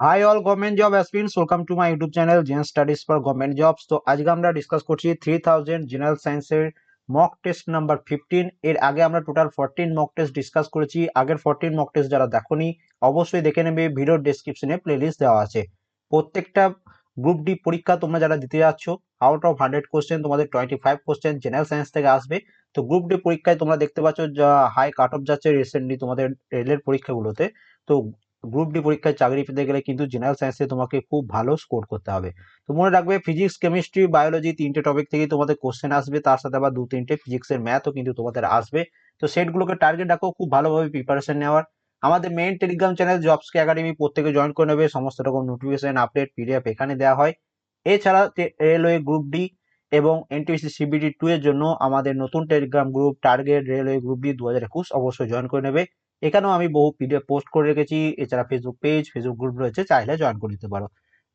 Hi all government job aspirants welcome to my YouTube channel Gen studies for government jobs তো আজকে আমরা discuss করছি three thousand general সায়েন্সের mock test number fifteen এর আগে আমরা total fourteen mock test discuss করেছি। আগের ফোরটিন মক টেস্ট যারা দেখোনি, অবশ্যই দেখে নেবে, ভিডিওর ডেসক্রিপশনে প্লেলিস্ট দেওয়া আছে। প্রত্যেকটা গ্রুপ ডি পরীক্ষা তোমরা যারা দিতে যাচ্ছ আউট অফ হান্ড্রেড কোশ্চেন তোমাদের twenty five question general science থেকে আসবে। তো গ্রুপ ডি পরীক্ষায় তোমরা দেখতে পাচ্ছ যা হাই কাট অফ যাচ্ছে রিসেন্টলি তোমাদের রেলের পরীক্ষাগুলোতে। তো গ্রুপ ডি পরীক্ষায় চাকরি পেতে গেলে কিন্তু জেনারেল সায়েন্সে তোমাকে খুব ভালো স্কোর করতে হবে। তো মনে রাখবে ফিজিক্স কেমিস্ট্রি বায়োলজি তিনটে টপিক থেকে তোমাদের কোশ্চেন আসবে, তার সাথে আবার দু তিনটে ফিজিক্সের ম্যাথও কিন্তু তোমাদের আসবে। তো সেটগুলোকে টার্গেট রাখো, খুব ভালোভাবে প্রিপারেশন নেওয়ার। আমাদের মেইন টেলিগ্রাম চ্যানেল জবসকে একাডেমি প্রত্যেকে জয়েন করে নেবে, সমস্ত রকম নোটিফিকেশন আপডেট পিডিএফ এখানে দেওয়া হয়। এছাড়া রেলওয়ে গ্রুপ ডি এবং এনটিপিসি সিবিডি টু এর জন্য আমাদের নতুন Telegram group target railway group D দু হাজার একুশ অবশ্যই জয়েন করে নেবে। এখানেও আমি বহু পিডিএফ পোস্ট করে রেখেছি, এছাড়া ফেসবুক পেজ ফেসবুক গ্রুপ রয়েছে, চাইলে জয়েন করে নিতে পারো।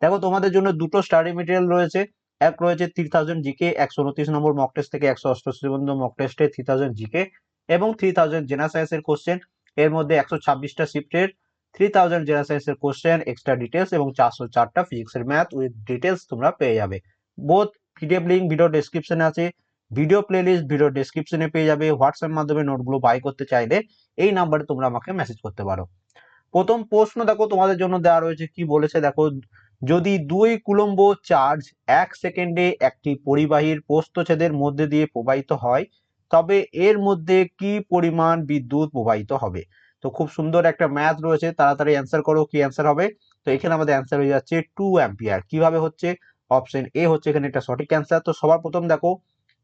দেখো, তোমাদের জন্য দুটো স্টাডি মেটেরিয়াল রয়েছে। এক রয়েছে থ্রি থাউজেন্ড জিকে একশো উনত্রিশ নম্বর মক টেস্ট থেকে একশো অষ্টআশি নম্বর মক টেস্টে থ্রি থাউজেন্ড জিকে এবং থ্রি থাউজেন্ড জেনারেল সায়েন্সের কোশ্চেন এর মধ্যে একশো ছাব্বিশটা শিফটের থ্রি থাউজেন্ড জেনারেল সায়েন্সের কোশ্চেন এক্সট্রা ডিটেলস এবং চারশো চারটা ফিজিক্সের ম্যাথ উইথ ডিটেলস তোমরা পেয়ে যাবে। বোথ পিডিএফ লিঙ্ক ভিডিও ডেসক্রিপশনে আছে। ভিডিও প্লেলিস্ট ভিডিও ডেসক্রিপশনে পেয়ে যাবে। হোয়াটসঅ্যাপ মাধ্যমে নোটগুলো বাই করতে চাইলে এই নাম্বারে তোমরা আমাকে মেসেজ করতে পারো। প্রথম প্রশ্ন দেখো, তোমাদের জন্য দেওয়া রয়েছে, কি বলেছে দেখো, যদি দুই কুলম্ব চার্জ এক সেকেন্ডে একটি পরিবাহীর প্রস্থচ্ছেদের মধ্যে দিয়ে প্রবাহিত হয়, তবে এর মধ্যে কি পরিমাণ বিদ্যুৎ প্রবাহিত হবে? তো খুব সুন্দর একটা ম্যাথ রয়েছে, তাড়াতাড়ি অ্যান্সার করো, কি অ্যান্সার হবে? তো এখানে আমাদের অ্যান্সার হয়ে যাচ্ছে টু অ্যাম্পিয়ার কীভাবে হচ্ছে? অপশন এ হচ্ছে এখানে একটা সঠিক অ্যান্সার তো সবার প্রথম দেখো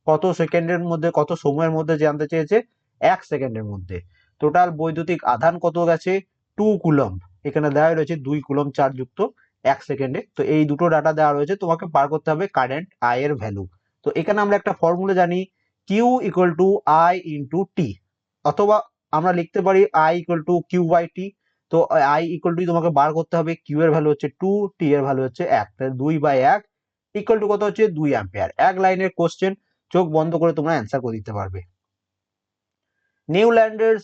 কত সেকেন্ডের মধ্যে, কত সময়ের মধ্যে জানতে চেয়েছে? এক সেকেন্ডের মধ্যে। টোটাল বৈদ্যুতিক আধান কত গেছে? টু কুলম এখানে দেওয়া রয়েছে দুই কুলম চার্জ যুক্ত এক সেকেন্ডে। তো এই দুটো ডাটা দেওয়া রয়েছে, তোমাকে পার করতে হবে কারেন্ট আই এর ভ্যালু তো এখানে আমরা একটা ফর্মুলা জানি Q equal to I into T অথবা আমরা লিখতে পারি I equal to Q by T তো আই ইকুয়াল টু তোমাকে বার করতে হবে কিউ এর ভ্যালু হচ্ছে টু টি এর ভ্যালু হচ্ছে এক। তাহলে দুই বাই এক ইকুয়াল টু কত হচ্ছে? দুই অ্যাম্পিয়ার এক লাইনের কোশ্চেন চোখ বন্ধ করে তোমরা অ্যান্সার করে দিতে পারবে। নিউল্যান্ডের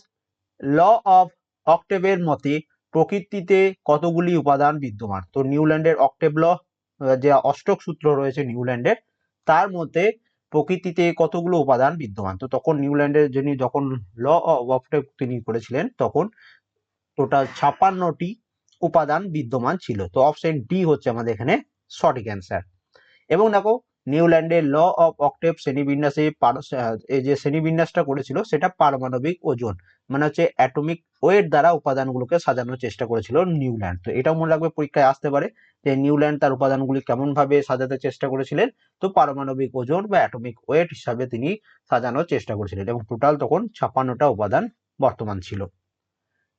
ল অফ অক্টেভের মতে প্রকৃতিতে কতগুলি উপাদান বিদ্যমান? তো নিউল্যান্ডের অক্টেভ ল যে অষ্টক সূত্র রয়েছে নিউল্যান্ডের তার মধ্যে প্রকৃতিতে কতগুলো উপাদান বিদ্যমান? তো তখন নিউল্যান্ডের যিনি যখন ল অফ অক্টেভ তিনি করেছিলেন, তখন টোটাল ছাপ্পান্নটি উপাদান বিদ্যমান ছিল। তো অপশন ডি হচ্ছে আমাদের এখানে সঠিক অ্যান্সার এবং দেখো নিউল্যান্ডের ল অফ অক্টেভ শ্রেণীবিন্যাসে এই যে শ্রেণীবিন্যাসটা করেছিল সেটা পারমাণবিক ওজন মানে হচ্ছে অ্যাটমিক ওয়েট দ্বারা উপাদানগুলোকে সাজানোর চেষ্টা করেছিল নিউল্যান্ড। তো এটাও মনে রাখবে পরীক্ষায় আসতে পারে যে নিউল্যান্ড তার উপাদানগুলি কেমন ভাবে সাজাতে চেষ্টা করেছিলেন। তো পারমাণবিক ওজন বা অ্যাটমিক ওয়েট হিসাবে তিনি সাজানোর চেষ্টা করেছিলেন এবং টোটাল তখন ছাপ্পান্নটা উপাদান বর্তমান ছিল।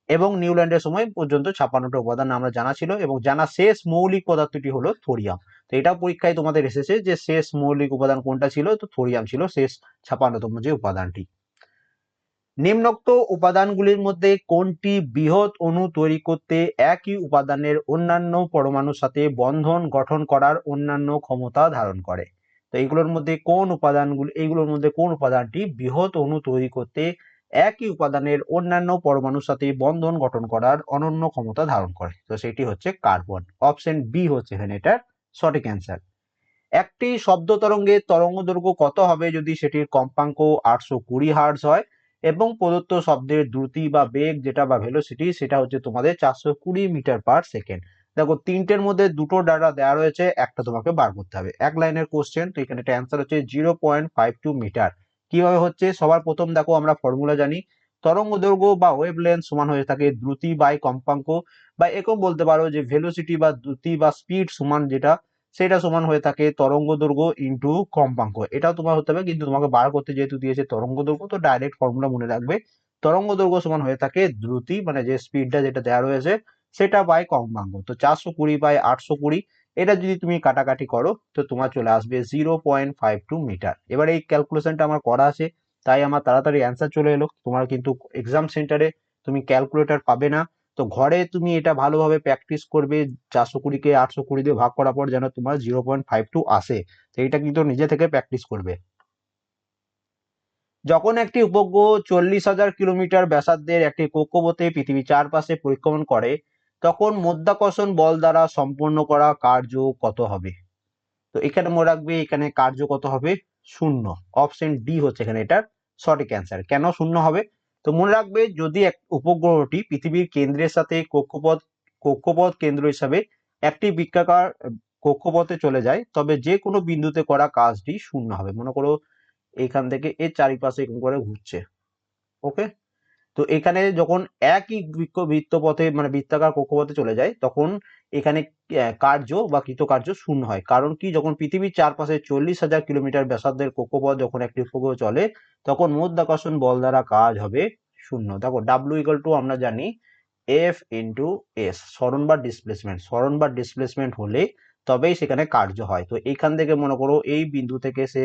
এবং নিউল্যান্ডের সময় পর্যন্ত ছাপ্পান্নটা উপাদান আমরা জানা ছিল এবং জানা শেষ মৌলিক পদার্থটি হলো থোরিয়াম। তো এটাও পরীক্ষায় তোমাদের এসেছে যে শেষ মৌলিক উপাদান কোনটা ছিল? তো থোরিয়াম ছিল শেষ ছাপান্নতম যে উপাদানটি। নিম্নোক্ত উপাদানগুলির মধ্যে কোনটি বৃহৎ অণু তৈরি করতে একই উপাদানের অন্যান্য পরমাণুর সাথে বন্ধন গঠন করার অন্যান্য ক্ষমতা ধারণ করে? তো এইগুলোর মধ্যে কোন উপাদানগুলি এইগুলোর মধ্যে কোন উপাদানটি বৃহৎ অণু তৈরি করতে একই উপাদানের অন্যান্য পরমাণুর সাথে বন্ধন গঠন করার অনন্য ক্ষমতা ধারণ করে। তো সেটি হচ্ছে কার্বন। অপশন বি হচ্ছে এখানে এটার সঠিক অ্যান্সার। একটি শব্দ তরঙ্গের তরঙ্গ দৈর্ঘ্য কত হবে যদি সেটির কম্পাঙ্ক আটশো কুড়ি হার্জ হয় এবং প্রদত্ত শব্দের দ্রুতি বা বেগ যেটা বা ভেলোসিটি সেটা হচ্ছে তোমাদের চারশো কুড়ি মিটার পার সেকেন্ড। দেখো, তিনটের মধ্যে দুটো ডাটা দেওয়া রয়েছে, একটা তোমাকে বার করতে হবে। এক লাইনের কোশ্চেন তো এখানে একটা অ্যান্সার হচ্ছে zero point five two metre. কীভাবে হচ্ছে? সবার প্রথম দেখো আমরা ফর্মুলা জানি। তরঙ্গ দৈর্ঘ্য বা ওয়েভ লেন্থ সমান হয়ে থাকে দ্রুতি বাই কম্পাঙ্ক বা এরকম বলতে পারো যে ভেলোসিটি বা দ্রুতি বা স্পিড সমান যেটা, সেটা সমান হয়ে থাকে তরঙ্গ দৈর্ঘ্য ইন্টু কম্পাঙ্ক। এটাও তোমার হতে হবে, কিন্তু তোমাকে বার করতে যেহেতু দিয়েছে তরঙ্গ দৈর্ঘ্য তো ডাইরেক্ট ফর্মুলা মনে রাখবে। তরঙ্গ দৈর্ঘ্য সমান হয়ে থাকে দ্রুতি মানে যে স্পিডটা যেটা দেওয়া রয়েছে, সেটা বাই কম্পাঙ্ক। তো চারশো কুড়ি বাই আটশো কুড়ি এটা যদি তুমি কাটাকাটি করো, তো তোমার চলে আসবে zero point five two metre এবার এই ক্যালকুলেশনটা আমার করা আছে, তাই আমার তাড়াতাড়ি অ্যান্সার চলে এলো। তোমার কিন্তু এক্সাম সেন্টারে তুমি ক্যালকুলেটর পাবে না। তো ঘরে তুমি এটা ভালোভাবে প্র্যাকটিস করবে, চারশো কুড়িকে আটশো কুড়ি দিয়ে ভাগ করার পর যেন তোমার জিরো পয়েন্ট ফাইভ টু আসে। তো এটা কিন্তু নিজে থেকে প্র্যাকটিস করবে। যখন একটি উপগ্রহ চল্লিশ হাজার কিলোমিটার ব্যাসার্ধের একটি কক্ষপথে পৃথিবী চারপাশে পরিক্রমণ করে তখন মধ্যাকর্ষণ বল দ্বারা সম্পন্ন করা কার্য কত হবে? তো এখানে মনে রাখবে, এখানে কার্য কত হবে? শূন্য। অপশন ডি হচ্ছে এখানে এটার সঠিক অ্যান্সার কেন শূন্য হবে? তো মনে রাখবে, যদি এক উপগ্রহটি পৃথিবীর কেন্দ্রের সাথে কক্ষপথ কক্ষপথ কেন্দ্র হিসাবে একটি বৃত্তাকার, কক্ষপথে চলে যায়, তবে যে কোনো বিন্দুতে করা কাজটি শূন্য হবে। মনে করো, এখান থেকে এর চারিপাশে এরকম করে ঘুরছে। ওকে তো এখানে যখন একই বৃক্ষ বৃত্তপথে মানে বৃত্তাকার কক্ষপথে চলে যায়, তখন এখানে কার্য বা কৃতকার্য শূন্য হয়। কারণ কি? যখন পৃথিবীর চারপাশে চল্লিশ হাজার কিলোমিটার ব্যাসার্ধের কক্ষপথ যখন একটি উপগ্রহ চলে, তখন মধ্যাকর্ষণ বল দ্বারা কাজ হবে শূন্য। দেখো ডাব্লিউ ইকাল টু আমরা জানি এফ ইন্টু এস স্মরণ বা ডিসপ্লেসমেন্ট স্মরণ বা ডিসপ্লেসমেন্ট হলে তবেই সেখানে কার্য হয়। তো এইখান থেকে মনে করো, এই বিন্দু থেকে সে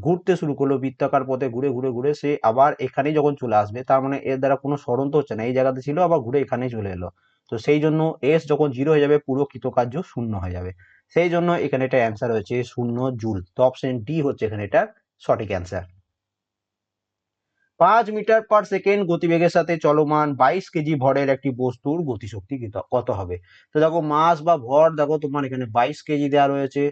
ঘুরতে শুরু করল বৃত্তাকার পথে ঘুরে ঘুরে ঘুরে সে আবার এখানেই যখন চলে আসবে, তার মানে এর দ্বারা কোনো সরণ তো হচ্ছে না। এই জায়গাতে ছিল, আবার ঘুরে এখানেই চলে এলো। তো সেই জন্য এস যখন জিরো হয়ে যাবে, পুরো কৃতকার্য শূন্য হয়ে যাবে। সেই জন্য এখানে এটা অ্যান্সার হয়েছে শূন্য জুল। তো অপশন ডি হচ্ছে এখানে এটা সঠিক অ্যান্সার পাঁচ মিটার পার সেকেন্ড গতিবেগের সাথে চলমান বাইশ কেজি ভরের একটি বস্তুর গতিশক্তি কত- কত হবে? তো দেখো মাস বা ভর, দেখো তোমার এখানে বাইশ কেজি দেওয়া রয়েছে।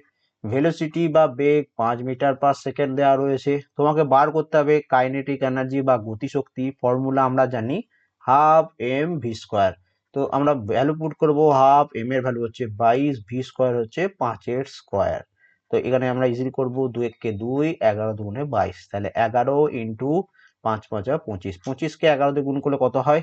ভেলোসিটি বা বেগ পাঁচ মিটার পার সেকেন্ড দেওয়া রয়েছে। তোমাকে বার করতে হবে কাইনেটিক এনার্জি বা গতিশক্তি। ফর্মুলা আমরা জানি হাফ এম ভি স্কোয়ার তো আমরা ভ্যালু পুট করব হাফ এম এর ভ্যালু হচ্ছে বাইশ ভি স্কোয়ার হচ্ছে পাঁচের স্কোয়ার তো এখানে আমরা ইজিলি করব দুই এককে দুই, এগারো দুগুণে বাইশ। তাহলে এগারো ইন্টু পাঁচ পাঁচা পঁচিশ। পঁচিশকে এগারো দিয়ে গুণ করলে কত হয়?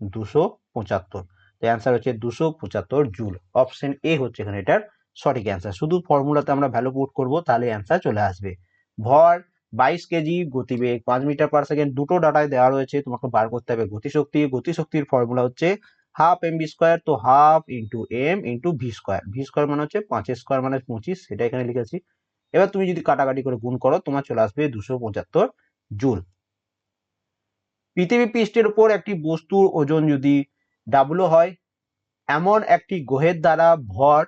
দুশো পঁচাত্তর। তো অ্যান্সার হচ্ছে দুশো পঁচাত্তর জুল। অপশন এ হচ্ছে এখানে এটার সঠিক অ্যান্সার শুধু ফর্মুলাতে আমরা ভ্যালু পুট করব, তাহলে অ্যান্সার চলে আসবে। ভর, বাইশ কেজি গতিবেগ, পাঁচ মিটার পার সেকেন্ড দুটো ডাটায় দেওয়া রয়েছে, তোমাকে বার করতে হবে গতিশক্তি। গতিশক্তির ফর্মুলা হচ্ছে হাফ এম বি স্কোয়ার তো half into M into V square V square মানে হচ্ছে পাঁচের স্কোয়ার মানে পঁচিশ, সেটা এখানে লিখেছি। এবার তুমি যদি কাটাকাটি করে গুণ করো, তোমার চলে আসবে দুশো পঁচাত্তর জুল। পৃথিবী পৃষ্ঠের উপর একটি বস্তুর ওজন যদি ডাবলো হয়, এমন একটি গ্রহের দ্বারা ভর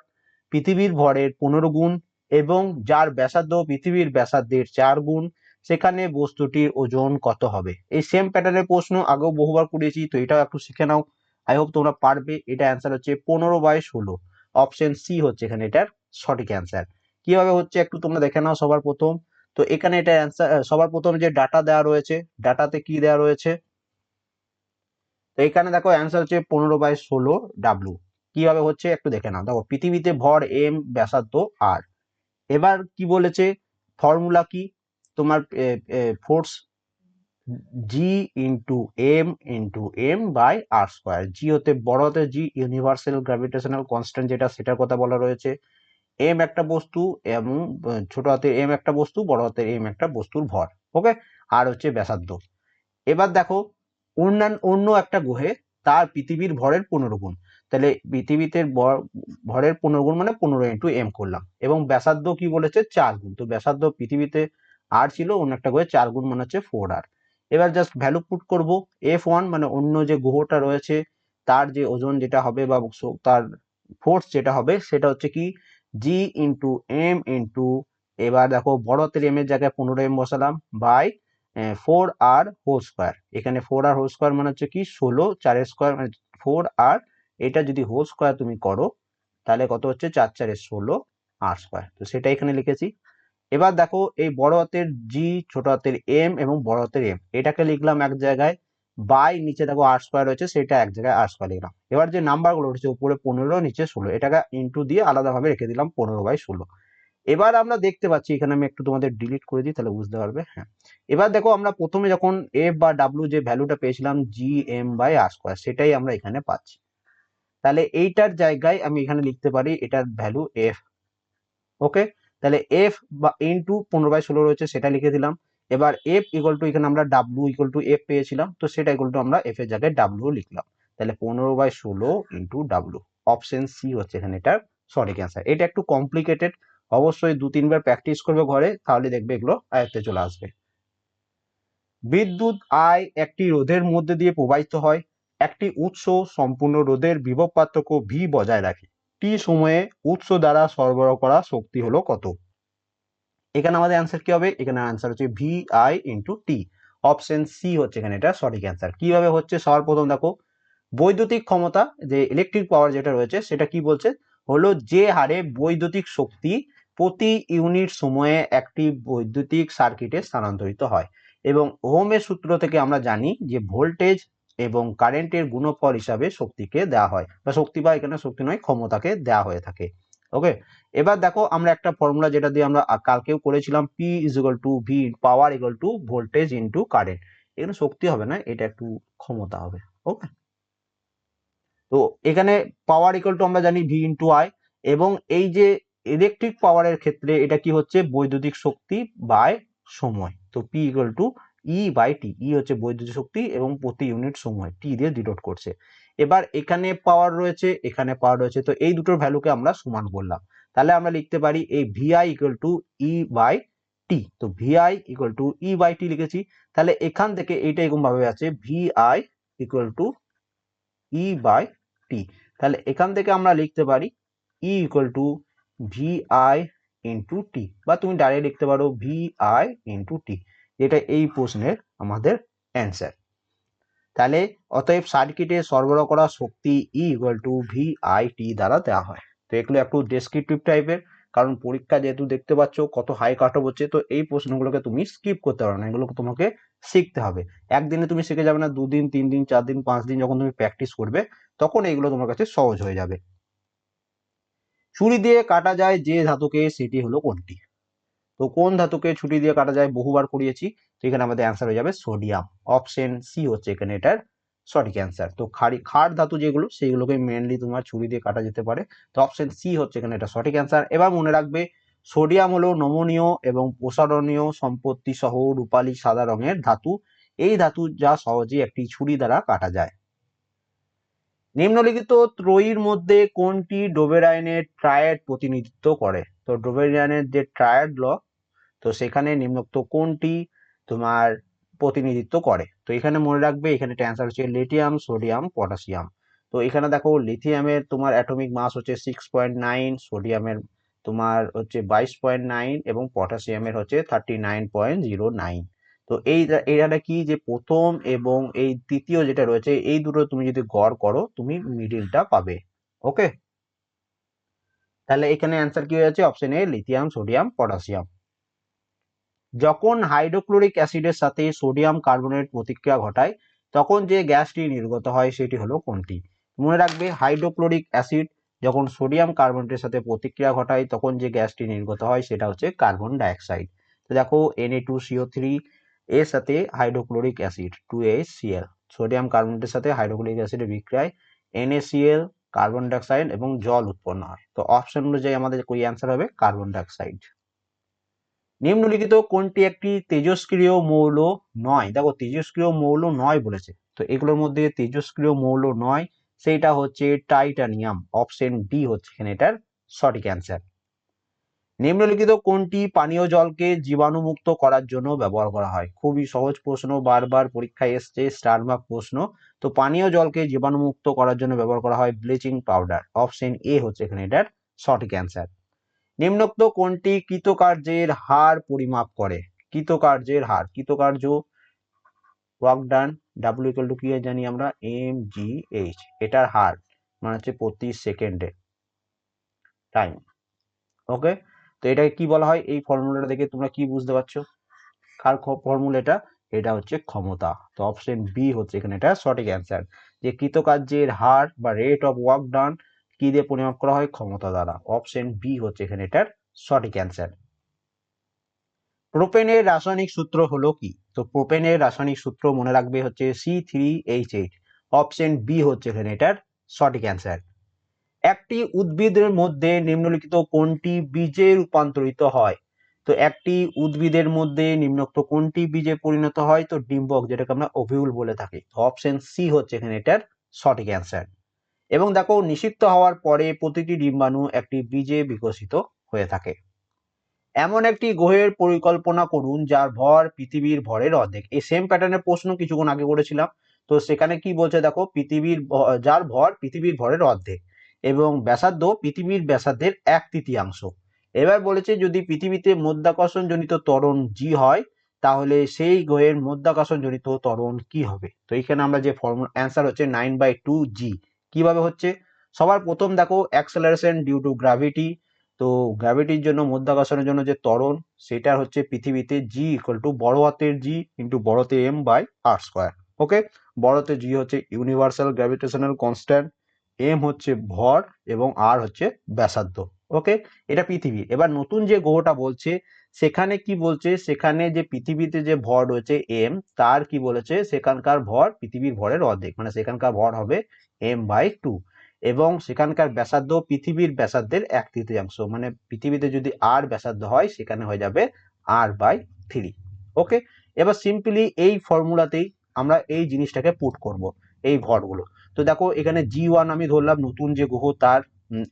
পৃথিবীর ভরের পনেরো গুণ এবং যার ব্যাসার্ধ পৃথিবীর ব্যাসার্ধের চার গুণ, সেখানে বস্তুটির ওজন কত হবে? এই সেম প্যাটার্নের প্রশ্ন আগেও বহুবার করেছি, তো এটাও একটু শিখে নাও। আই হোপ তোমরা পারবে। এটা অ্যান্সার হচ্ছে পনেরো বাই ষোলো। অপশন সি হচ্ছে এখানে এটার সঠিক অ্যান্সার কীভাবে হচ্ছে একটু তোমরা দেখে নাও সবার প্রথম। তো এখানে এটা অ্যান্সার সবার প্রথম যে ডাটা দেওয়া রয়েছে ডাটাতে কি দেওয়া রয়েছে? তো এখানে দেখো অ্যান্সার হচ্ছে পনেরো বাই ষোলো ডাব্লু কীভাবে হচ্ছে একটু দেখে নাও। দেখো, পৃথিবীতে ভর এম ব্যাসার্ধ আর এবার কি বলেছে? ফর্মুলা কি? তোমার force G into M into M by R square G হতে, বড় হতে জি ইউনিভার্সাল গ্র্যাভিটেশনাল কনস্ট্যান্ট যেটা, সেটার কথা বলা রয়েছে। এম একটা বস্তু এবং ছোট হাতের এম একটা বস্তু, বড় হাতের এম একটা বস্তুর ভর। ওকে আর হচ্ছে ব্যাসার্ধ। এবার দেখো, অন্যান্য, অন্য একটা গ্রহে তার পৃথিবীর ভরের পনেরো গুণ তাহলে পৃথিবীতে ভর- ভরের পনেরো গুণ মানে পনেরো ইন্টু এম করলাম। এবং ব্যাসার্ধ কি বলেছে? চার গুণ তো ব্যাসার্ধ পৃথিবীতে আর ছিল, অন্য একটা গ্রহে চার গুণ মানে হচ্ছে ফোর আর এবার জাস্ট ভ্যালু পুট করব। এফ ওয়ান মানে অন্য যে গ্রহটা রয়েছে, তার যে ওজন যেটা হবে বা তার ফোর্স যেটা হবে, সেটা হচ্ছে কি? জি ইন্টু এম ইন্টু এবার দেখো বড় হাতের এম এর জায়গায় পনেরো এম বসালাম by four R whole square এখানে ফোর আর হোল স্কোয়ার মানে হচ্ছে কি? ষোলো, চারের স্কোয়ার মানে ফোর আর এটা যদি হোল স্কোয়ার তুমি করো, তাহলে কত হচ্ছে? চার চারের ষোলো আর স্কোয়ার তো সেটা এখানে লিখেছি। এবার দেখো, এই বড় হাতের জি ছোট হাতের এম এবং বড় হাতের এম এটাকে লিখলাম এক জায়গায় বাই নিচে দেখো আর স্কোয়ার রয়েছে, সেটা এক জায়গায় আর স্কোয়ার লিখলাম। এবার যে নাম্বারগুলো রয়েছে উপরে পনেরো, নিচে ষোলো, এটাকে ইন্টু দিয়ে আলাদাভাবে রেখে দিলাম পনেরো বাই ষোলো। এবার আমরা দেখতে পাচ্ছি, এখানে আমি একটু তোমাদের ডিলিট করে দিই, তাহলে বুঝতে পারবে হ্যাঁ। এবার দেখো, আমরা প্রথমে যখন এফ বা ডাব্লু যে ভ্যালুটা পেয়েছিলাম G M by R square সেটাই আমরা এখানে পাচ্ছি। তাহলে এইটার জায়গায় আমি এখানে লিখতে পারি এটার ভ্যালু এফ ওকে তাহলে এফ বা ইন টু পনেরো বাই ষোলো রয়েছে, সেটা লিখে দিলাম। এবার এফ ইকুয়াল টু এখানে আমরা ডাব্লু ইকুয়াল টু এফ পেয়েছিলাম, তো সেটা ইকুয়াল টু আমরা এফ এর জায়গায় ডাব্লু লিখলাম। তাহলে পনেরো বাই ষোলো ইন্টু ডাব্লু অপশন সি হচ্ছে এখানে এটার সঠিক অ্যান্সার এটা একটু কমপ্লিকেটেড অবশ্যই দু তিনবার প্র্যাকটিস করবে ঘরে, তাহলে দেখবে এগুলো আয়ত্তে চলে আসবে। বিদ্যুৎ আয় একটি রোধের মধ্যে দিয়ে প্রবাহিত হয় একটি উৎস সম্পূর্ণ রোধের বিভব পার্থক্য ভি বজায় রাখে। টি সময়ে উৎস দ্বারা সরবরাহ করা শক্তি হলো কত? এখানে আমাদের অ্যান্সার কি হবে? এখানে অ্যান্সার হচ্ছে V I into T option C হচ্ছে এখানে এটা সঠিক অ্যান্সার কীভাবে হচ্ছে? সবার প্রথম দেখো, বৈদ্যুতিক ক্ষমতা যে ইলেকট্রিক পাওয়ার যেটা রয়েছে, সেটা কি বলছে? হলো যে হারে বৈদ্যুতিক শক্তি প্রতি ইউনিট সময়ে একটি বৈদ্যুতিক সার্কিটে স্থানান্তরিত হয়। এবং ওহমের সূত্র থেকে আমরা জানি যে ভোল্টেজ এবং কারেন্টের গুণফল হিসাবে শক্তিকে দেওয়া হয়। বা শক্তি বা এখানে শক্তি নয়, ক্ষমতাকে দেওয়া হয়ে থাকে। ওকে এবার দেখো আমরা একটা ফর্মুলা যেটা দিয়ে আমরা কালকেও করেছিলাম P is equal to V power equal to voltage into current এখানে শক্তি হবে না, এটা একটু ক্ষমতা হবে। ওকে তো এখানে পাওয়ার ইকুয়াল টু আমরা জানি ভি ইন্টু আই এবং এই যে ইলেকট্রিক পাওয়ারের ক্ষেত্রে এটা কি হচ্ছে? বৈদ্যুতিক শক্তি বাই সময়। তো P equal to E by T E হচ্ছে বৈদ্যুতিক শক্তি এবং প্রতি ইউনিট সময় টি দিয়ে ডিনোট করছে। এবার এখানে পাওয়ার রয়েছে, এখানে পাওয়ার রয়েছে, তো এই দুটোর ভ্যালুকে আমরা সমান করলাম তাহলে আমরা লিখতে পারি এই VI equal to E by T তো VI equal to E by T লিখেছি। তাহলে এখান থেকে এইটা এরকম ভাবে আছে VI equal to E by T তাহলে এখান থেকে আমরা লিখতে পারি E equal to V I into T বা তুমি ডাইরেক্ট লিখতে পারো ভি আই ইন্টু টি যেটা এই প্রশ্নের আমাদের অ্যান্সার তাহলে অতএব সার্কিটে সরবরাহ করা শক্তি E equal to V I T দ্বারা দেওয়া হয়। তো এগুলো একটু ডেসক্রিপটিভ টাইপের কারণ পরীক্ষা যেহেতু দেখতে পাচ্ছ কত হাই কাট হচ্ছে, তো এই প্রশ্নগুলোকে তুমি স্কিপ করতে পারো না, এগুলোকে তোমাকে শিখতে হবে। একদিনে তুমি শিখে যাবে না, দুদিন তিন দিন চার দিন পাঁচ দিন যখন তুমি প্র্যাকটিস করবে, তখন এইগুলো তোমার কাছে সহজ হয়ে যাবে। ছুরি দিয়ে কাটা যায় যে ধাতুকে, সেটি হলো কোনটি? তো কোন ধাতুকে ছুটি দিয়ে কাটা যায় বহুবার করিয়েছি, তো এখানে আমাদের অ্যান্সার হয়ে যাবে সোডিয়াম অপশন সি হচ্ছে এখানে এটার সঠিক অ্যান্সার তো খাড়ি খাড় ধাতু যেগুলো, সেইগুলোকে মেনলি তোমার ছুরি দিয়ে কাটা যেতে পারে। তো অপশন সি হচ্ছে এখানে এটা সঠিক অ্যান্সার এবার মনে রাখবে সোডিয়াম হলো নমনীয় এবং প্রসারণীয় সম্পত্তি সহ রূপালী সাদা রঙের ধাতু। এই ধাতু যা সহজে একটি ছুরি দ্বারা কাটা যায়। নিম্নলিখিত ত্রয়ীর মধ্যে কোনটি ডোবেরাইনের ট্রায়াড প্রতিনিধিত্ব করে? তো ডোবেরাইনের যে ট্রায়াড ল তো সেখানে নিম্নোক্ত কোনটি তোমার প্রতিনিধিত্ব করে? তো এখানে মনে রাখবে, এখানে অ্যান্সার হচ্ছে লিথিয়াম সোডিয়াম পটাশিয়াম তো এখানে দেখো লিথিয়ামের তোমার অ্যাটমিক মাস হচ্ছে সিক্স পয়েন্ট নাইন সোডিয়ামের তোমার হচ্ছে বাইশ পয়েন্ট নাইন এবং পটাশিয়ামের হচ্ছে thirty nine point zero nine তো এই এটা কি যে প্রথম এবং এই তৃতীয় যেটা রয়েছে, এই দুটো তুমি যদি গড় করো, তুমি মিডিলটা পাবে। ওকে তাহলে এখানে অ্যান্সার কি হয়ে যাচ্ছে? Option A lithium sodium potassium যখন হাইড্রোক্লোরিক অ্যাসিডের সাথে সোডিয়াম কার্বনেট প্রতিক্রিয়া ঘটায়, তখন যে গ্যাসটি নির্গত হয় সেটি হলো কোনটি? মনে রাখবে, হাইড্রোক্লোরিক অ্যাসিড যখন সোডিয়াম কার্বনেটের সাথে প্রতিক্রিয়া ঘটায়, তখন যে গ্যাসটি নির্গত হয় সেটা হচ্ছে কার্বন ডাইঅক্সাইড। তো দেখো Na2CO3 টু সিও থ্রি এর সাথে hydrochloric acid two H CL sodium কার্বনেটের সাথে হাইড্রোক্লোরিক অ্যাসিডের বিক্রিয়ায় NaCl কার্বন ডাইঅক্সাইড এবং জল উৎপন্ন হয়। তো অপশন অনুযায়ী আমাদের কই অ্যান্সার হবে, কার্বন ডাইঅক্সাইড। নিম্নলিখিত কোনটি একটি তেজস্ক্রিয় মৌল নয়? দেখো, তেজস্ক্রিয় মৌল নয় বলেছে। তো এগুলোর মধ্যে তেজস্ক্রিয় মৌল নয়, সেইটা হচ্ছে টাইটানিয়াম, অপশন ডি হচ্ছে এখানে এটার সঠিক অ্যান্সার। নিম্নলিখিত কোনটি পানীয় জলকে জীবাণুমুক্ত করার জন্য ব্যবহার করা হয়? খুবই সহজ প্রশ্ন, বারবার পরীক্ষায় এসছে, স্টারমার্ক প্রশ্ন। তো পানীয় জলকে জীবাণুমুক্ত করার জন্য ব্যবহার করা হয় ব্লিচিং পাউডার, অপশন এ হচ্ছে এখানে এটার সঠিক অ্যান্সার। নিম্নোক্ত কোনটি কৃতকার্যের হার পরিমাপ করে। কৃতকার্যের হার। কৃতকার্য work done W equal to কি জানি আমরা? এম জি এইচ এটার হার মানে হচ্ছে প্রতি সেকেন্ডে। টাইম ওকে তো এটাকে কি বলা হয়? এই ফর্মুলাটা দেখে তোমরা কি বুঝতে পারছ? কার ফর্মুলা এটা এটা হচ্ছে ক্ষমতা। তো অপশন বি হচ্ছে এখানে এটা সঠিক অ্যান্সার যে কৃতকার্যের হার বা রেট অফ ওয়ার্ক ডান কি দিয়ে পরিমাপ করা হয়? ক্ষমতা দ্বারা। অপশন বি হচ্ছে এখানে এটার সঠিক অ্যান্সার প্রোপেনের রাসায়নিক সূত্র হলো কি? তো প্রোপেনের রাসায়নিক সূত্র মনে রাখবে হচ্ছে C three H eight option B হচ্ছে এখানে এটার সঠিক অ্যান্সার একটি উদ্ভিদের মধ্যে নিম্নলিখিত কোনটি বীজে রূপান্তরিত হয়? তো একটি উদ্ভিদের মধ্যে নিম্নোক্ত কোনটি বীজে পরিণত হয়? তো ডিম্বক, যেটাকে আমরা অভিউল বলে থাকি। অপশন সি হচ্ছে এখানে এটার সঠিক অ্যান্সার এবং দেখো নিষিক্ত হওয়ার পরে প্রতিটি ডিম্বাণু একটি বীজে বিকশিত হয়ে থাকে। এমন একটি গ্রহের পরিকল্পনা করুন, যার ভর পৃথিবীর ভরের অর্ধেক। এই সেম প্যাটার্নের প্রশ্ন কিছুক্ষণ আগে করেছিলাম। তো সেখানে কি বলছে দেখো, পৃথিবীর যার ভর পৃথিবীর ভরের অর্ধেক এবং ব্যাসার্ধ পৃথিবীর ব্যাসার্ধের এক তৃতীয়াংশ। এবার বলেছে, যদি পৃথিবীতে মধ্যাকর্ষণ জনিত ত্বরণ জি হয়, তাহলে সেই গ্রহের মধ্যাকর্ষণ জনিত ত্বরণ কি হবে? তো এখানে আমরা যে ফর্মুলা অ্যান্সার হচ্ছে নাইন বাই টু জি কীভাবে হচ্ছে? সবার প্রথম দেখো অ্যাক্সেলারেশন ডিউ টু গ্রাভিটি তো গ্র্যাভিটির জন্য, মধ্যাকর্ষণের জন্য যে ত্বরণ সেটা হচ্ছে পৃথিবীতে জি ইকুয়াল টু বড় হাতের G into বড়তে M by R square okay বড়তে G হচ্ছে ইউনিভার্সাল গ্র্যাভিটেশনাল কনস্ট্যান্ট এম হচ্ছে ভর এবং আর হচ্ছে ব্যাসার্ধ. ওকে এটা পৃথিবী। এবার নতুন যে গ্রহটা বলছে, সেখানে কি বলছে? সেখানে যে পৃথিবীতে যে ভর রয়েছে এম তার কি বলেছে? সেখানকার ভর, পৃথিবীর ভরের অর্ধেক। মানে সেখানকার ভর হবে এম বাই টু এবং সেখানকার ব্যাসার্ধ পৃথিবীর ব্যাসার্ধের এক তৃতীয়াংশ। মানে পৃথিবীতে যদি আর ব্যাসার্ধ হয়, সেখানে হয়ে যাবে আর বাই থ্রি ওকে এবার সিম্পলি এই ফর্মুলাতেই আমরা এই জিনিসটাকে পুট করব, এই ভরগুলো। তো দেখো, এখানে জি ওয়ান আমি ধরলাম, নতুন যে গ্রহ তার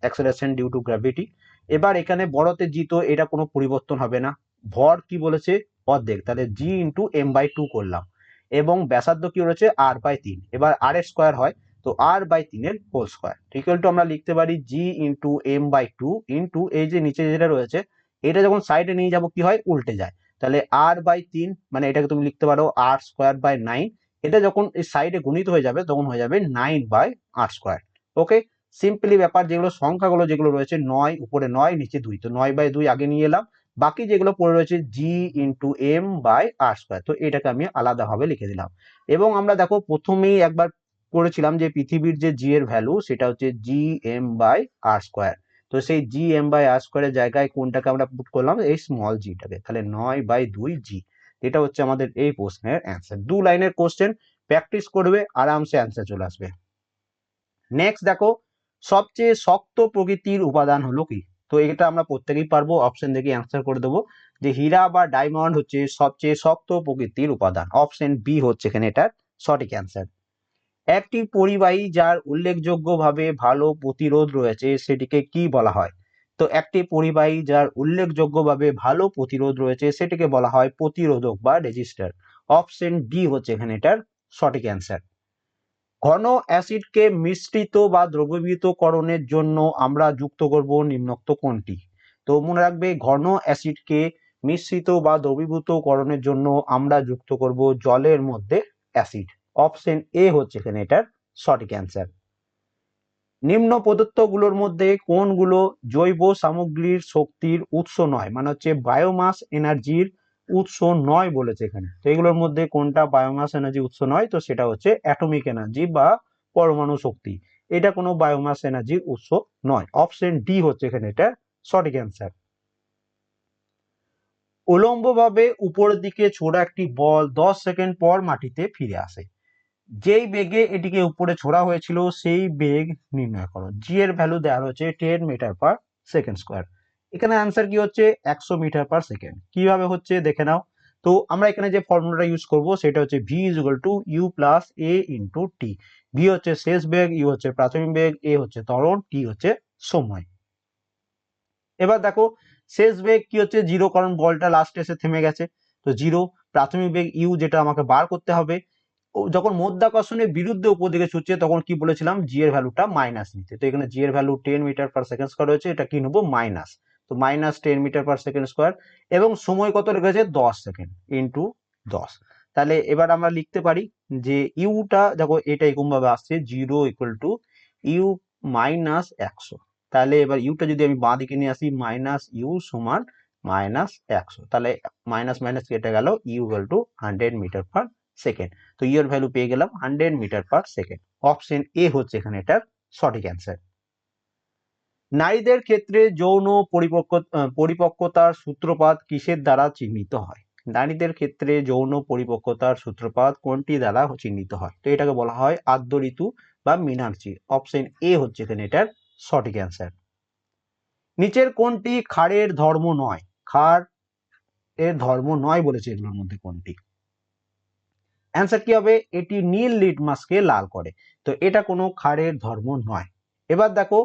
অ্যাক্সেলারেশন ডিউ টু গ্র্যাভিটি এবার এখানে বড়তে জি তো এটা কোনো পরিবর্তন হবে না। ভর কি বলেছে? অর্ধেক। তাহলে G into M by two করলাম। এবং ব্যাসার্ধ কি রয়েছে? আর বাই তিন। এবার আর এর স্কোয়ার হয়, তো আর বাই তিনের হোল স্কোয়ার ইকুয়াল টু আমরা লিখতে পারি G into M by two into এই যে নিচে যেটা রয়েছে, এটা যখন সাইডে নিয়ে যাব কি হয়? উল্টে যায়। তাহলে আর বাই তিন মানে এটাকে তুমি লিখতে পারো আর স্কোয়ার বাই নাইন এটা যখন এই সাইডে গুণিত হয়ে যাবে, তখন হয়ে যাবে nine by R square okay simply ব্যাপার যেগুলো, সংখ্যাগুলো যেগুলো রয়েছে, নয়, উপরে নয়, নিচে দুই। তো নয় বাই দুই আগে নিয়ে এলাম। বাকি যেগুলো পড়ে রয়েছে G into M by R square তো এটাকে আমি আলাদাভাবে লিখে দিলাম। এবং আমরা দেখো, প্রথমেই একবার করেছিলাম যে পৃথিবীর যে জি এর ভ্যালু সেটা হচ্ছে G M by R square তো সেই জি এম বাই আর স্কোয়ারের জায়গায় কোনটাকে আমরা পুট করলাম? এই স্মল জিটাকে তাহলে নয় বাই দুই জি এটা হচ্ছে আমাদের এই প্রশ্নের অ্যান্সার দু লাইনের কোশ্চেন প্র্যাকটিস করবে, আরামসে অ্যান্সার চলে আসবে। নেক্সট দেখো সবচেয়ে শক্ত প্রকৃতির উপাদান হলো কি? তো এটা আমরা প্রত্যেকেই পারব অপশন দেখে অ্যান্সার করে দেবো যে হীরা বা ডায়মন্ড হচ্ছে সবচেয়ে শক্ত প্রকৃতির উপাদান। অপশন বি হচ্ছে এখানে এটার সঠিক অ্যান্সার একটি পরিবাহী যার উল্লেখযোগ্যভাবে ভালো প্রতিরোধ রয়েছে সেটিকে কি বলা হয়? তো একটি পরিবাহী যার উল্লেখযোগ্যভাবে ভালো প্রতিরোধ রয়েছে সেটিকে বলা হয় প্রতিরোধক বা রেজিস্টার। অপশন ডি হচ্ছে এখানে এটার সঠিক অ্যান্সার ঘন অ্যাসিডকে মিশ্রিত বা দ্রবীভূতকরণের জন্য আমরা যুক্ত করব নিম্নোক্ত কোনটি তো মনে রাখবে, ঘন অ্যাসিডকে মিশ্রিত বা দ্রবীভূতকরণের জন্য আমরা যুক্ত করব জলের মধ্যে অ্যাসিড। অপশন এ হচ্ছে এখানে এটার সঠিক অ্যান্সার। নিম্ন প্রদত্তগুলোর মধ্যে কোনগুলো জৈব সামগ্রীর শক্তির উৎস নয় মানে হচ্ছে বায়োমাস এনার্জির উৎস নয় বলেছে এখানে। তো এগুলোর মধ্যে কোনটা বায়োমাস এনার্জি উৎস নয়? তো সেটা হচ্ছে অ্যাটমিক এনার্জি বা পরমাণু শক্তি। এটা কোনো বায়োমাস এনার্জির উৎস নয়। অপশন ডি হচ্ছে এখানে এটা সঠিক অ্যান্সার উলম্বভাবে উপরের দিকে ছোড়া একটি বল দশ সেকেন্ড পর মাটিতে ফিরে আসে। যেই বেগে এটিকে উপরে ছোড়া হয়েছিল, সেই বেগ নির্ণয় করো। জি এর ভ্যালু দেওয়া হয়েছে ten metre per second square এখানে অ্যান্সার কি হচ্ছে? একশো মিটার পার সেকেন্ড কীভাবে হচ্ছে? দেখে নাও। তো আমরা এখানে যে ফর্মুলাটা ইউজ করব, সেটা হচ্ছে V is equal to U plus A into T V হচ্ছে শেষ বেগ ইউ হচ্ছে প্রাথমিক বেগ এ হচ্ছে ত্বরণ টি হচ্ছে সময়। এবার দেখো, শেষ বেগ কি হচ্ছে? জিরো কারণ বলটা লাস্টে এসে থেমে গেছে। তো জিরো প্রাথমিক বেগ ইউ যেটা আমাকে বার করতে হবে। যখন মধ্যাকর্ষণের বিরুদ্ধে উপর দিকে ছুটছে, তখন কি বলেছিলাম? জি এর ভ্যালুটা মাইনাস নিতে। তো এখানে জি এর value ten metre per second square হয়েছে এটা কি নেব? মাইনাস তো minus ten metre per second square এবং সময় কত রেখেছে? দশ সেকেন্ড ইন্টু দশ। তাহলে এবার আমরা লিখতে পারি যে ইউটা দেখো এটা এরকম ভাবে আসছে zero equal to U minus একশো। তাহলে এবার ইউটা যদি আমি বাঁ দিকে নিয়ে আসি মাইনাস ইউ সমান মাইনাস একশো। তাহলে মাইনাস মাইনাস কেটে গেল U equal to hundred metre per second তো ইউর ভ্যালু পেয়ে গেলাম hundred metre per second option A হচ্ছে এখানে এটার সঠিক অ্যান্সার নারীদের ক্ষেত্রে যৌন পরিপক্ক পরিপক্কতার সূত্রপাত কিসের দ্বারা চিহ্নিত হয়? নারীদের ক্ষেত্রে যৌন পরিপক্কতার সূত্রপাত কোনটি দ্বারা চিহ্নিত হয়? তো এটাকে বলা হয় আদ্য ঋতু বা মিনার্জি অপশন এ হচ্ছে এখানে এটার সঠিক অ্যান্সার নিচের কোনটি ক্ষারের ধর্ম নয়? ক্ষার এর ধর্ম নয় বলেছে এগুলোর মধ্যে কোনটি? অ্যান্সার কি হবে? এটি নীল লিটমাসকে লাল করে। তো এটা কোনো ক্ষারের ধর্ম নয়। এবার দেখো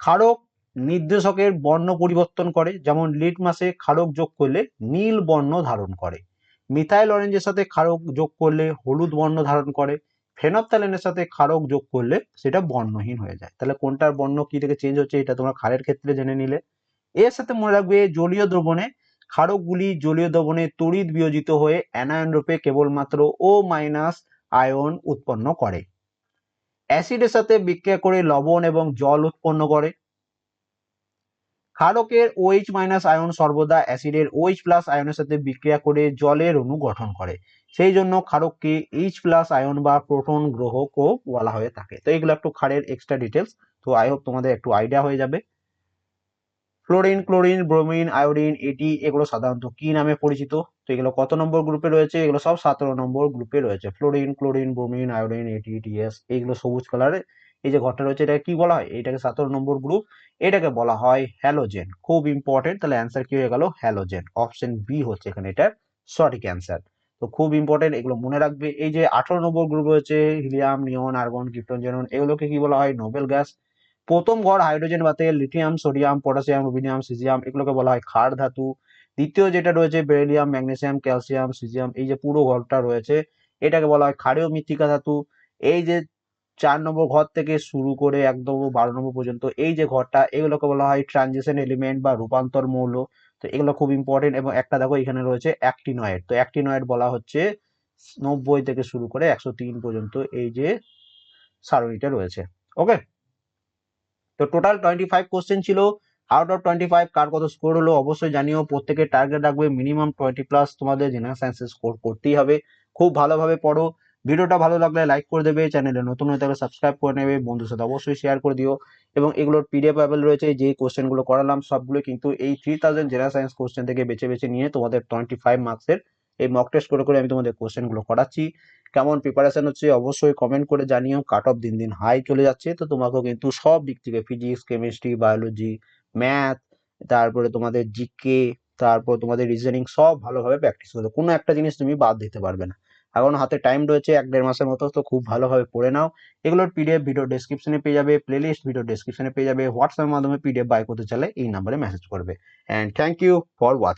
ক্ষারক নির্দেশকের বর্ণ পরিবর্তন করে, যেমন লিটমাসে ক্ষারক যোগ করলে নীল বর্ণ ধারণ করে। মিথাইল অরেঞ্জের সাথে ক্ষারক যোগ করলে হলুদ বর্ণ ধারণ করে। ফেনপথ্যালেনের সাথে ক্ষারক যোগ করলে সেটা বর্ণহীন হয়ে যায়। তাহলে কোনটার বর্ণ কি থেকে চেঞ্জ হচ্ছে এটা তোমরা ক্ষারের ক্ষেত্রে জেনে নিলে। এর সাথে মনে রাখবে জলীয় দ্রবণে ক্ষারকগুলি জলীয় দ্রবণে তড়িৎ বিয়োজিত হয়ে অ্যানায়ন রূপে কেবলমাত্র ও মাইনাস আয়ন উৎপন্ন করে। অ্যাসিডের সাথে বিক্রিয়া করে লবণ এবং জল উৎপন্ন করে। ক্ষারকের OH মাইনাস আয়ন সর্বদা অ্যাসিডের OH প্লাস আয়নের সাথে বিক্রিয়া করে জলের অণু গঠন করে। সেই জন্য ক্ষারককে এইচ প্লাস আয়ন বা প্রোটন গ্রহকও বলা হয়ে থাকে। তো এগুলো একটু ক্ষারের এক্সট্রা ডিটেলস তো আই হোপ তোমাদের একটু আইডিয়া হয়ে যাবে। ফ্লোরিন ক্লোরিন ব্রোমিন আয়োডিন এটি এগুলো সাধারণত কি নামে পরিচিত? তো এগুলো কত নম্বর গ্রুপে রয়েছে? এগুলো সব সতেরো নম্বর গ্রুপে রয়েছে। ফ্লোরিন ক্লোরিন ব্রোমিন আয়োডিন এটি টিএস এইগুলো সবুজ কালারের এই যে ঘরটা রয়েছে, এটাকে কি বলা হয়? এটাকে সতেরো নম্বর গ্রুপ এটাকে বলা হয় হ্যালোজেন খুব ইম্পর্টেন্ট তাহলে অ্যান্সার কি হয়ে গেল? হ্যালোজেন অপশন বি হচ্ছে এখানে এটার সঠিক অ্যান্সার তো খুব ইম্পর্টেন্ট এগুলো মনে রাখবে। এই যে আঠারো নম্বর গ্রুপ রয়েছে helium neon argon krypton xenon এগুলোকে কি বলা হয়? নোবেল গ্যাস প্রথম ঘর হাইড্রোজেন বাতে lithium sodium potassium rubidium caesium এগুলোকে বলা হয় ক্ষার ধাতু। দ্বিতীয় যেটা রয়েছে বেরিলিয়াম ম্যাগনেসিয়াম ক্যালসিয়াম সিজিয়াম এই যে পুরো ঘরটা রয়েছে, এটাকে বলা হয় ক্ষারীয় মৃত্তিকা ধাতু। এই যে চার নম্বর ঘর থেকে শুরু করে একদম বারো নম্বর পর্যন্ত এই যে ঘরটা, এগুলোকে বলা হয় ট্রানজিশন এলিমেন্ট বা রূপান্তর মৌল। তো এগুলো খুব ইম্পর্টেন্ট এবং একটা দেখো এখানে রয়েছে অ্যাক্টিনয়েড তো অ্যাক্টিনয়েড বলা হচ্ছে নব্বই থেকে শুরু করে একশো তিন পর্যন্ত এই যে সারণীটা রয়েছে। ওকে তো টোটাল টোয়েন্টি ফাইভ কোশ্চেন ছিল। আউট অফ টোয়েন্টি ফাইভ কার কত স্কোর হলো অবশ্যই জানিও। প্রত্যেকের টার্গেট রাখবে মিনিমাম টোয়েন্টি প্লাস তোমাদের জেনারেল সায়েন্সের স্কোর করতেই হবে। খুব ভালোভাবে পড়ো। ভিডিওটা ভালো লাগলে লাইক করে দেবে চ্যানেলে নতুন হয়ে থাকলে সাবস্ক্রাইব করে নেবে বন্ধুর সাথে অবশ্যই শেয়ার করে দিও এবং এগুলোর পিডিএফ অ্যাভেল রয়েছে, যে কোশ্চেনগুলো করালাম সবগুলো কিন্তু এই three thousand general science question থেকে বেছে বেছে নিয়ে তোমাদের টোয়েন্টি ফাইভ মার্কসের এই মক টেস্ট করে করে আমি তোমাদের কোশ্চেনগুলো করাচ্ছি। কেমন প্রিপারেশন হচ্ছে অবশ্যই কমেন্ট করে জানিও কাট অফ দিন দিন হাই চলে যাচ্ছে, তো তোমাকেও কিন্তু সব দিক থেকে ফিজিক্স কেমিস্ট্রি বায়োলজি ম্যাথ তারপরে তোমাদের জিকে তারপর তোমাদের রিজনিং সব ভালোভাবে প্র্যাকটিস করতে কোনো একটা জিনিস তুমি বাদ দিতে পারবে না। এখন হাতে টাইম রয়েছে, এক দেড় মাসের মতো, তো খুব ভালোভাবে পড়ে নাও। এগুলোর পিডিএফ ভিডিও ডেসক্রিপশনে পেয়ে যাবে প্লে লিস্ট ভিডিও ডেসক্রিপশনে পেয়ে যাবে হোয়াটসঅ্যাপের মাধ্যমে পিডিএফ বাই করতে চাইলে এই নাম্বারে মেসেজ করবে। And thank you for watching